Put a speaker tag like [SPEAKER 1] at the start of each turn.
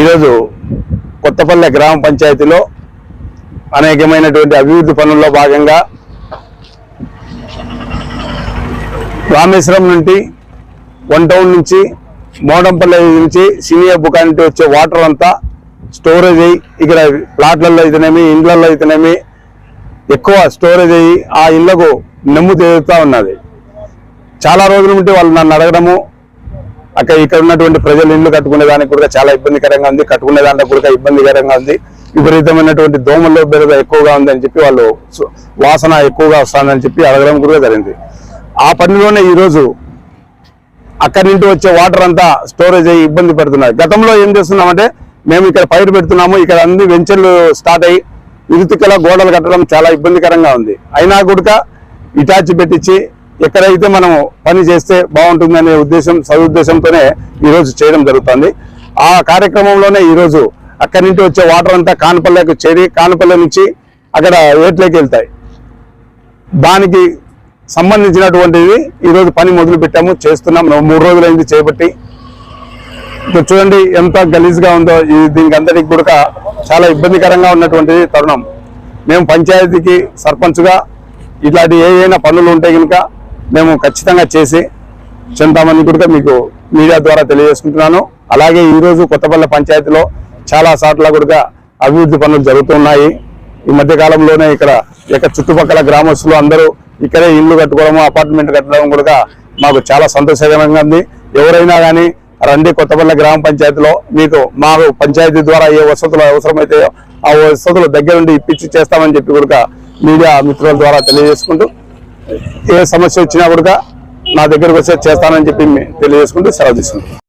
[SPEAKER 1] ఈరోజు కొత్తపల్లె గ్రామ పంచాయతీలో అనేకమైనటువంటి అభివృద్ధి పనుల్లో భాగంగా రామేశ్వరం నుండి వన్ టౌన్ నుంచి మోడంపల్లి నుంచి సీనియర్ బుకానికి వచ్చే వాటర్ అంతా స్టోరేజ్ అయ్యి ఇక్కడ ప్లాట్లలో అయితేనేమి ఇండ్లలో అయితేనేమి ఎక్కువ స్టోరేజ్ అయ్యి ఆ ఇళ్ళకు నెమ్ము తీరుతూ ఉన్నది. చాలా రోజుల నుండి వాళ్ళు నన్ను అడగడము అక్కడ ఇక్కడ ఉన్నటువంటి ప్రజలు ఇల్లు కట్టుకునే దానికి కూడా చాలా ఇబ్బందికరంగా ఉంది. కట్టుకునే దాంట్లో కూడా ఇబ్బందికరంగా ఉంది. విపరీతమైనటువంటి దోమల్లో బెరద ఎక్కువగా ఉంది అని చెప్పి వాళ్ళు వాసన ఎక్కువగా వస్తుందని చెప్పి అడగడం కూడా జరిగింది. ఆ పనిలోనే ఈరోజు అక్కడి నుండి వచ్చే వాటర్ అంతా స్టోరేజ్ అయ్యి ఇబ్బంది పెడుతున్నారు. గతంలో ఏం చేస్తున్నామంటే మేము ఇక్కడ పైరు పెడుతున్నాము ఇక్కడ అన్ని వెంచర్లు స్టార్ట్ అయ్యి ఇరుతికల గోడలు కట్టడం చాలా ఇబ్బందికరంగా ఉంది. అయినా కూడా ఇటాచి పెట్టించి ఎక్కడైతే మనం పని చేస్తే బాగుంటుందనే ఉద్దేశం సదుద్దేశంతోనే ఈరోజు చేయడం జరుగుతుంది. ఆ కార్యక్రమంలోనే ఈరోజు అక్కడి నుంచి వచ్చే వాటర్ అంతా కానపల్లెకు చేరి కానపల్లె నుంచి అక్కడ ఏట్లోకి వెళ్తాయి. దానికి సంబంధించినటువంటిది ఈరోజు పని మొదలు పెట్టాము చేస్తున్నాం. మూడు రోజులైంది చేపట్టి. చూడండి ఎంత గలీజ్గా ఉందో. ఈ దీనికి అందరికి కూడా చాలా ఇబ్బందికరంగా ఉన్నటువంటిది తరుణం. మేము పంచాయతీకి సర్పంచ్గా ఇట్లాంటి ఏ పనులు ఉంటే కనుక మేము ఖచ్చితంగా చేసి చెందామని కూడా మీకు మీడియా ద్వారా తెలియజేసుకుంటున్నాను. అలాగే ఈరోజు కొత్తపల్లె పంచాయతీలో చాలా సార్లు కూడా అభివృద్ధి పనులు జరుగుతున్నాయి ఈ మధ్య కాలంలోనే ఇక్కడ ఇక్కడ చుట్టుపక్కల గ్రామస్తులు అందరూ ఇక్కడే ఇల్లు కట్టుకోవడము అపార్ట్మెంట్ కట్టడం కూడా మాకు చాలా సంతోషకరంగా ఉంది. ఎవరైనా కానీ రండి కొత్తపల్లె గ్రామ పంచాయతీలో. మీకు మా పంచాయతీ ద్వారా ఏ వసతులు అవసరమైతే ఆ వసతులు దగ్గరుండి ఇప్పించి చేస్తామని చెప్పి కూడా మీడియా మిత్రుల ద్వారా తెలియజేసుకుంటూ ఏ సమస్య వచ్చినా కూడా నా దగ్గరకు వచ్చే చేస్తానని చెప్పి తెలియజేసుకుంటూ సెలవు తీసుకుంటాం